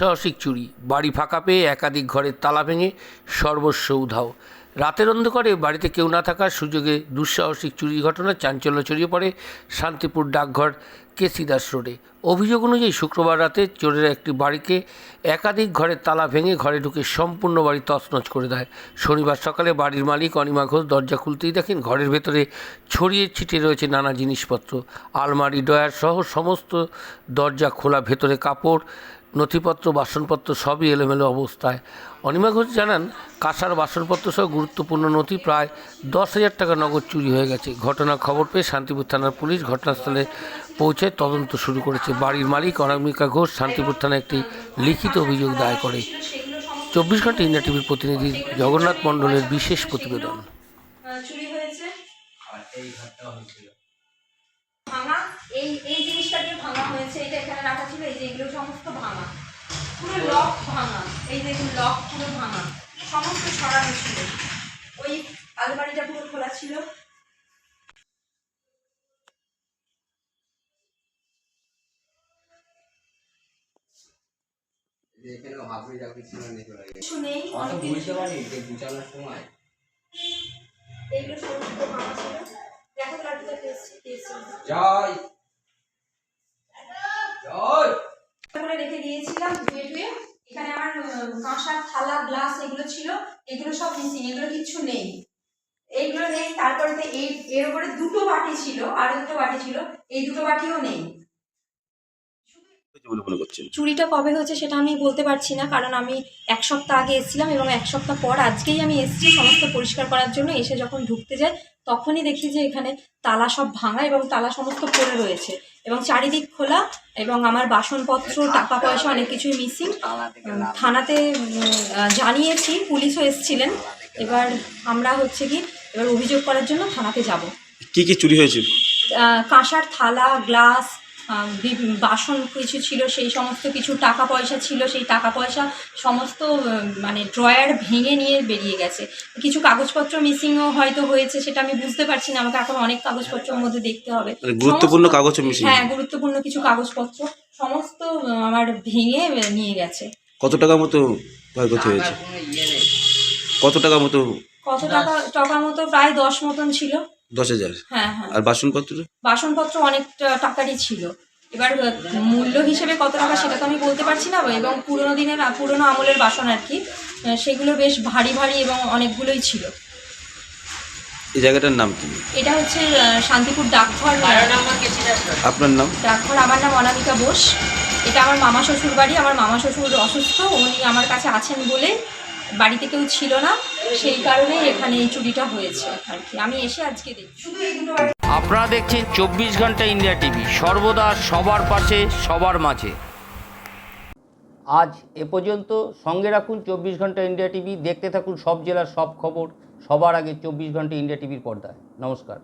দুঃসাহসিক চুরি। বাড়ি ফাঁকা পেয়ে একাধিক ঘরের তালা ভেঙে সর্বস্ব উধাও। রাতের অন্ধকারে বাড়িতে কেউ না থাকার সুযোগে দুঃসাহসিক চুরি ঘটনা চাঞ্চল্য ছড়িয়ে পড়ে শান্তিপুর ডাকঘর কেসিদাস রোডে? অভিযোগ অনুযায়ী শুক্রবার রাতে চোরেরা একটি বাড়িকে একাধিক ঘরের তালা ভেঙে ঘরে ঢুকে সম্পূর্ণ বাড়ি তছনছ করে দেয়। শনিবার সকালে বাড়ির মালিক অনিমা ঘোষ দরজা খুলতেই দেখেন ঘরের ভেতরে ছড়িয়ে ছিটিয়ে রয়েছে নানা জিনিসপত্র। আলমারি ডয়ার সহ সমস্ত দরজা খোলা, ভেতরে কাপড়, নথিপত্র, বাসনপত্র সবই এলোমেলো অবস্থায়। অনিমা ঘোষ জানান, কাঁসার বাসনপত্র সহ গুরুত্বপূর্ণ নথি প্রায় দশ হাজার টাকা নগদ চুরি হয়ে গেছে। ঘটনার খবর পেয়ে শান্তিপুর থানার পুলিশ ঘটনাস্থলে পৌঁছে তদন্ত শুরু করেছে। বাড়ির মালিক অনামিকা ঘোষ শান্তিপুর থানায় একটি লিখিত অভিযোগ দায়ের করে। চব্বিশ ঘণ্টা ইন্ডিয়া টিভির প্রতিনিধি জগন্নাথ মণ্ডলের বিশেষ প্রতিবেদন। সমস্ত ছিল। ওই আলমারিটা পুরো খোলা ছিল। যে এখানে হাবড়ি জাবড়ি নিয়ে চলে গেছে। কিছু অত বুঝতে পারি যে গুছানোর সময়। এইগুলো সমস্ত ভাঙা ছিল। দেখো লাঠিটা পেয়েছি পেয়েছি জয়! জয়! করে রেখে দিয়েছিলাম ধুয়ে ধুয়ে। এখানে আমার কাঁসার থালা গ্লাস এগুলো ছিল। এগুলো সব মিসিং এগুলো কিচ্ছু নেই। এইগুলো নেই তারপরে তো এই এর উপরে দুটো বাটি ছিল আর দুটো বাটি ছিল। এই দুটো বাটিও নেই। হয়েছে বলে মনে করছেন? চুরিটা কবে হয়েছে সেটা আমি বলতে পারছি না কারণ আমি এক সপ্তাহ আগে এসেছিলাম এবং এক সপ্তাহ পর আজকেই আমি এসেছি সমস্ত পরিষ্কার করার জন্য। এসে যখন ঢুকতে যাই তখনই দেখি যে এখানে তালা সব ভাঙা এবং তালা সমস্ত পড়ে রয়েছে এবং চারিদিক খোলা এবং আমার বাসনপত্র টাকা পয়সা অনেক কিছুই মিসিং। থানাতে জানিয়েছি পুলিশও এসেছিলেন। এবার আমরা হচ্ছে কি এবার অভিযোগ করার জন্য থানাতে যাব। কি কি চুরি হয়েছে কাঁসার থালা গ্লাস বাসন কিছু ছিল সেই সমস্ত কিছু টাকা পয়সা ছিল সেই টাকা পয়সা সমস্ত মানে ড্রয়ার ভেঙে নিয়ে বেরিয়ে গেছে। কিছু কাগজপত্র মিসিংও হয়তো হয়েছে সেটা আমি বুঝতে পারছি না আমাকে এখন অনেক কাগজপত্রের মধ্যে দেখতে হবে। মানে গুরুত্বপূর্ণ কাগজ হ্যাঁ গুরুত্বপূর্ণ কিছু কাগজপত্র সমস্ত আমার ভেঙে নিয়ে গেছে। কত টাকা মতো ক্ষয়ক্ষতি হয়েছে? ইয়ে কত টাকা মতো? কত টাকা টাকার মতো প্রায় দশ মতন ছিল। দশ হাজার। হ্যাঁ হ্যাঁ। আর বাসনপত্র? বাসনপত্র অনেক টা- টাকারই ছিল। এবার মূল্য হিসেবে কত টাকা সেটা তো আমি বলতে পারছি না এবং পুরোনো দিনের পুরোনো আমলের বাসন আর কি সেগুলো বেশ ভারী ভারী এবং অনেকগুলোই ছিল। এই জায়গাটার নাম কি? এটা হচ্ছে শান্তিপুর ডাকঘর। আপনার নাম? ডাকঘর আমার নাম অনামিকা বোস। এটা আমার মামা শ্বশুর বাড়ি আমার মামা শ্বশুর অসুস্থ উনি আমার কাছে আছেন বলে বাড়িতে কেউ ছিল না, সেই কারণে এখানে এই চুরিটা হয়েছে আর কি। আমি এসে আজকে দেখি শুধু এই দুটো বাড়ি আপনারা দেখছেন চব্বিশ ঘণ্টা ইন্ডিয়া টিভি, সর্বদা সবার পাশে, সবার মাঝে। আজ এ পর্যন্ত সঙ্গে রাখুন চব্বিশ ঘণ্টা ইন্ডিয়া টিভি, দেখতে থাকুন সব জেলার সব খবর, সবার আগে চব্বিশ ঘণ্টা ইন্ডিয়া টিভির পর্দায়। নমস্কার।